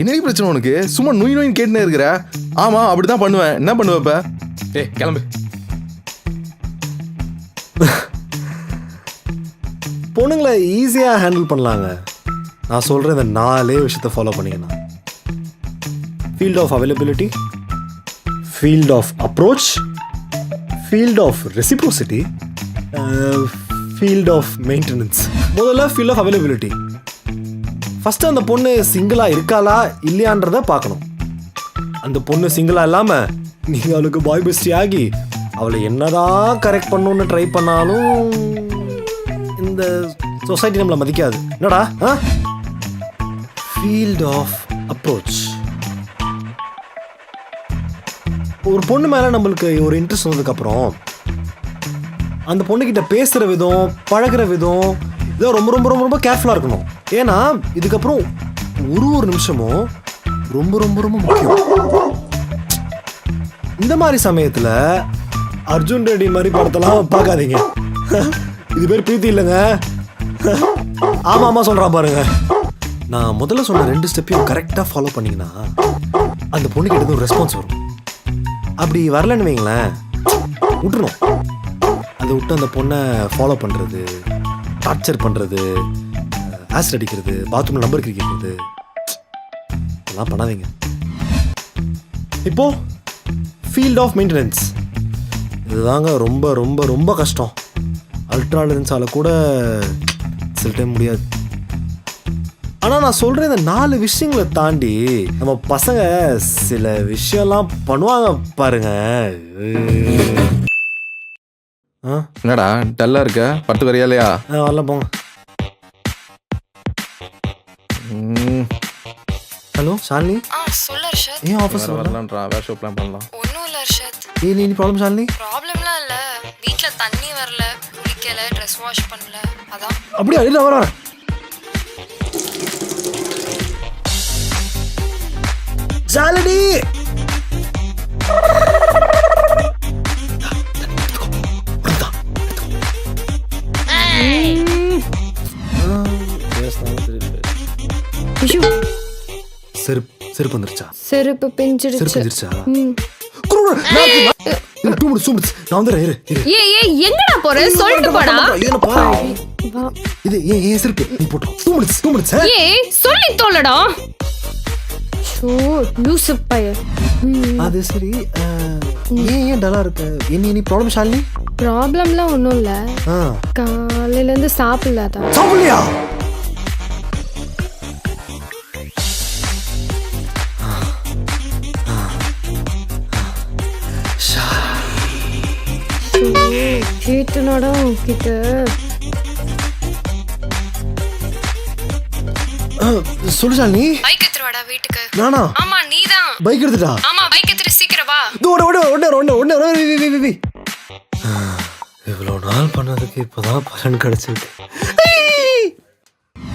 என்னடி பிரச்சனை உனக்கு? சும்மா நொய் நொயின்னு கேட்டுனே இருக்கிற. ஆமா அப்படிதான் பண்ணுவேன். என்ன பண்ணுவ இப்ப? ஏய் கிளம்பு. பொண்ணுங்களை ஈஸியாக ஹேண்டில் பண்ணலாங்க. நான் சொல்கிற இந்த நாலே விஷயத்த ஃபாலோ பண்ணிக்கணும். Field of availability field of approach field of reciprocity field of maintenance முதல்ல ஃபீல்ட் ஆஃப் அவைலபிலிட்டி ஃபஸ்ட்டு அந்த பொண்ணு சிங்கிளாக இருக்காளா இல்லையான்றத பார்க்கணும். அந்த பொண்ணு சிங்கிளாக இல்லாமல் நீங்கள் அவளுக்கு பாய் பெஸ்டி ஆகி அவளை என்னதான் கரெக்ட் பண்ணணும்னு ட்ரை பண்ணாலும் இந்த சொசைட்டி நம்மளை மதிக்காது. என்னடா? ஆ? ஃபீல்ட் ஆஃப் அப்ரோச் ஒரு பொண்ணு மேலே நம்மளுக்கு ஒரு இன்ட்ரெஸ்ட் வந்ததுக்கப்புறம் அந்த பொண்ணுக்கிட்ட பேசுகிற விதம் பழகுற விதம் இதெல்லாம் ரொம்ப ரொம்ப ரொம்ப ரொம்ப கேர்ஃபுல்லாக இருக்கணும். ஏன்னா இதுக்கப்புறம் ஒரு ஒரு நிமிஷமும் ரொம்ப ரொம்ப ரொம்ப முக்கியம். இந்த மாதிரி சமயத்தில் அர்ஜுன் ரெட்டி மாதிரி படத்தெல்லாம் பார்க்காதீங்க. இது பேர் பிரீத்தி இல்லைங்க. ஆமாம் ஆமாம் சொல்கிறான் பாருங்க. நான் முதல்ல சொன்ன ரெண்டு ஸ்டெப்பையும் கரெக்டாக ஃபாலோ பண்ணிங்கன்னா அந்த பொண்ணுக்கிட்ட ஒரு ரெஸ்பான்ஸ் வரும். அப்படி வரலன்னு வைங்களேன் விட்டுணும் அதை விட்டு அந்த பொண்ணை ஃபாலோ பண்ணுறது டார்ச்சர் பண்ணுறது ஆசிட் அடிக்கிறது பாத்ரூமில் நம்பர் கிரிக்கிறது அதெல்லாம் பண்ணாதீங்க. இப்போ ஃபீல்ட் ஆஃப் மெயின்டெனன்ஸ் இதுதாங்க ரொம்ப ரொம்ப ரொம்ப கஷ்டம். அல்ட்ரா லென்ஸால கூட சில டைம் முடியாது. ஆனால் நான் சொல்கிற இந்த நாலு விஷயங்களை தாண்டி நம்ம பசங்க சில விஷயம்லாம் பண்ணுவாங்க பாருங்க. என்னடா டல்லா இருக்க? பட்டு வரையா இல்லையா? வரல போங்க. ஹலோ ஷாலினி? ஆ சொல்லு அர்ஷத். ஏன் ஆஃபீஸ் வேற வரலான்றா வேற ஷோ பிளான் பண்ணலாம். ஒன்றும் இல்லை அர்ஷத். ஏ நீ ப்ராப்ளம் ஷாலினி? ப்ராப்ளம்லாம் இல்லை. வீட்டில் தண்ணி வரல குளிக்கல ட்ரெஸ் வாஷ் பண்ணல. அதான். அப்படியா? இல்லை வர வரேன் ஷாலினி! செருப்பு செருப்பு வந்துருச்சா? செருப்பு பிஞ்சிடுச்சு. செருப்பு வந்துருச்சா ம். குரு, நான் மினிட்ஸ் நான் வந்துடுறேன் இரு இரு. ஏய் ஏய் எங்கடா போற? சொல்லிட்டு போடா. ஏனப்பா வா. இது ஏன் ஏன் செருப்பு நீ போட்டு டூ மினிட்ஸ் டூ மினிட்ஸ் ஏய் சொல்லி தோலடா ஷோ லூசு அது சரி அஹ், ஏன் ஏன் டல்லா இருக்க? என்ன நீ ப்ராப்ளம் ஷாலினி? ப்ராப்ளம்லாம் ஒன்றும் இல்லை. ஆ. காலையில இருந்து சாப்பிடலாதா சாப்பிடலையா? கேட்டுனடா உன்கிட்ட. அஹ், சொல்லு ஷாலினி பைக் எடுத்துருவாடா வீட்டுக்கு. நானா? ஆமா நீதான் பைக் எடுத்துட்டா? ஆமா பைக் எடுத்துட்டு சீக்கிரம் வா. இதோ ஒன்று ஒன்று ஒன்று ஒன்று ஒன்று ஒன்று வி வி வி வி இவ்வளோ நாள் பண்ணதுக்கு இப்போதான் பலன் கிடைச்சிருக்கு.